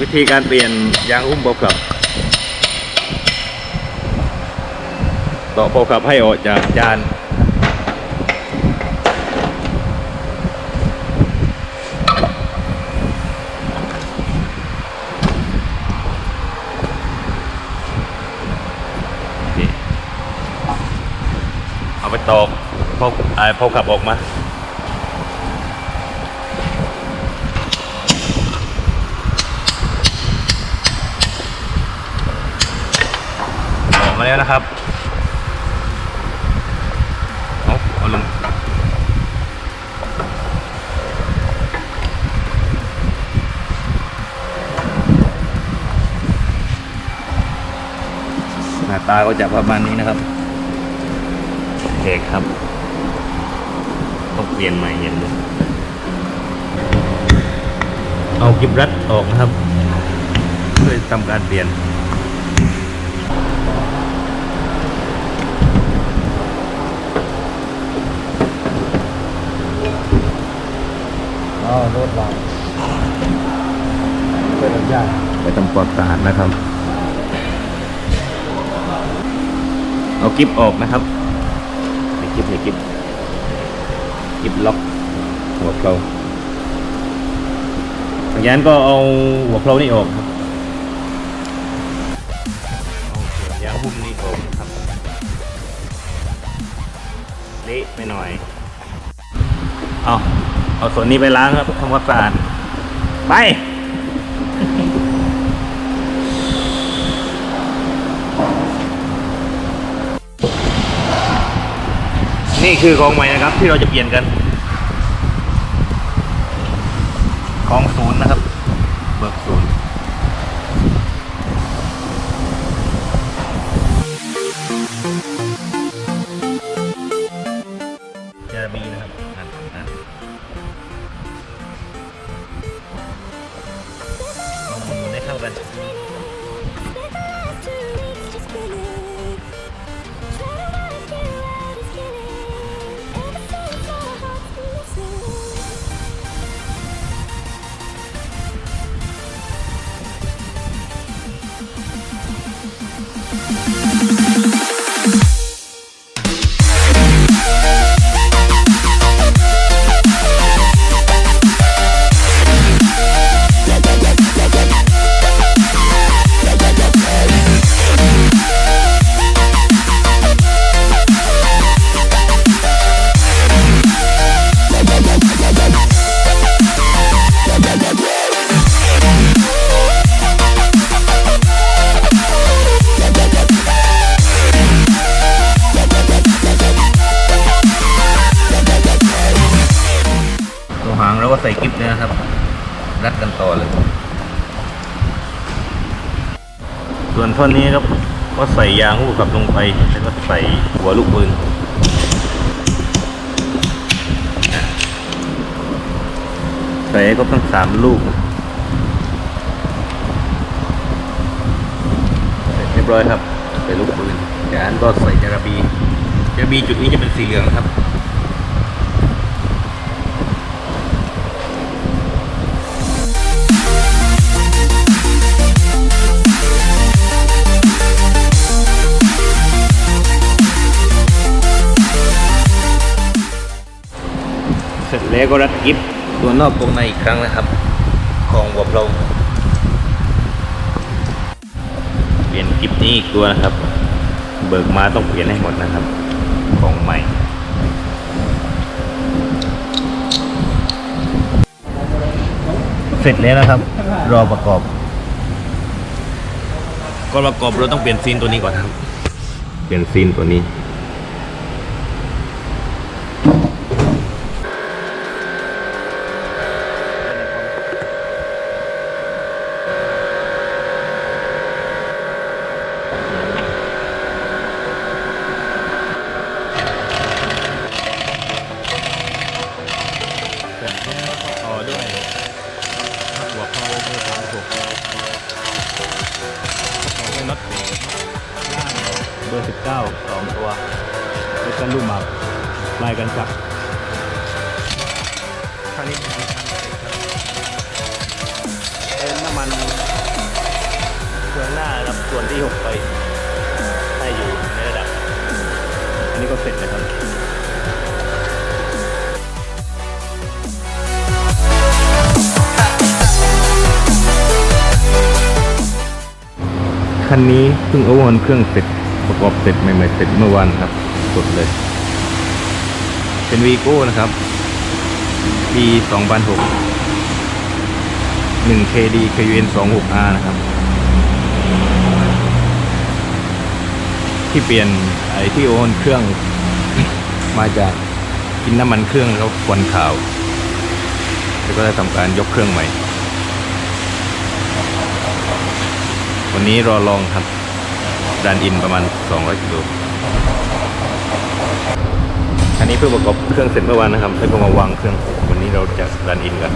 วิธีการเปลี่ยนยางหุ้มโบกลับต่อโบกลับให้ออกจากจานเอาไปตอกพอไอ้พอขับออกมา ออก มาแล้วนะครับเอาเอาลงหน้าตาก็จะประมาณนี้นะครับโอเคครับต้องเปลี่ยนใหม่เห็นเลยเอากิบรัดออกนะครับเพื่อทำการเปลี่ยน อ๋อรถเราเป็นยากไปทำความสาดนะครับ เอากิฟออกนะครับนี่กิฟนี่กิฟกิฟล็อกหัวเพลาหลังจากนั้นก็เอาหัวเพลานี่ออกครับเอาส่วนยางหุ้มนี่ออกนะครับเละไปหน่อย เอา เอาส่วนนี้ไปล้างครับทำความสะอาดไปนี่คือกองใหม่นะครับ ที่เราจะเปลี่ยนกันกองศูนย์นะครับ เบิกศูนย์ ห รัดกันต่อเลย ส่วนท่อนนี้ครับก็ใส่ยางหูกลับลงไปแล้วก็ใส่หัวลูกปืนใส่ให้ครบทั้งสามลูกเสร็จเรียบร้อยครับใส่ลูกปืนจากนั้นก็ใส่จาระบีจาระบีจุดนี้จะเป็นสีเหลืองครับ แล้วก็รัดกิฟตัวนอกตรงในอีกครั้งนะครับ ของหัวเพลาเปลี่ยนกิฟนี้อีกตัวนะครับ เบิกมาต้องเปลี่ยนให้หมดนะครับ ของใหม่เสร็จแล้วนะครับ รอประกอบก่อนประกอบเราต้องเปลี่ยนซีนตัวนี้ก่อนครับ เปลี่ยนซีนตัวนี้ บอร์สิบเก้าสองตัวด้วกันลูกหมากลายกันจับข้างนี้เป็นน้ำมันเครื่องหน้าครับส่วนที่หกไปให้อยู่ในระดับ อันนี้ก็เสร็จนะครับคันนี้เพิ่งโอเวอร์เครื่องเสร็จ ประกอบเสร็จใหม่ๆเสร็จเมื่อวานครับสดเลย เป็นวีโก้นะครับ ปี2006 1 KD KUN 26R นะครับ ที่เปลี่ยนไอ้ที่โอนเครื่อง มาจากกินน้ำมันเครื่องแล้วควันขาว แล้วก็ได้ทำการยกเครื่องใหม่ วันนี้รอลองครับ ดันอินประมาณ 200กิโลอันนี้เพิ่งประกอบเครื่องเสร็จเมื่อวานนะครับให้ผมมาวางเครื่อง วันนี้เราจะดันอินกัน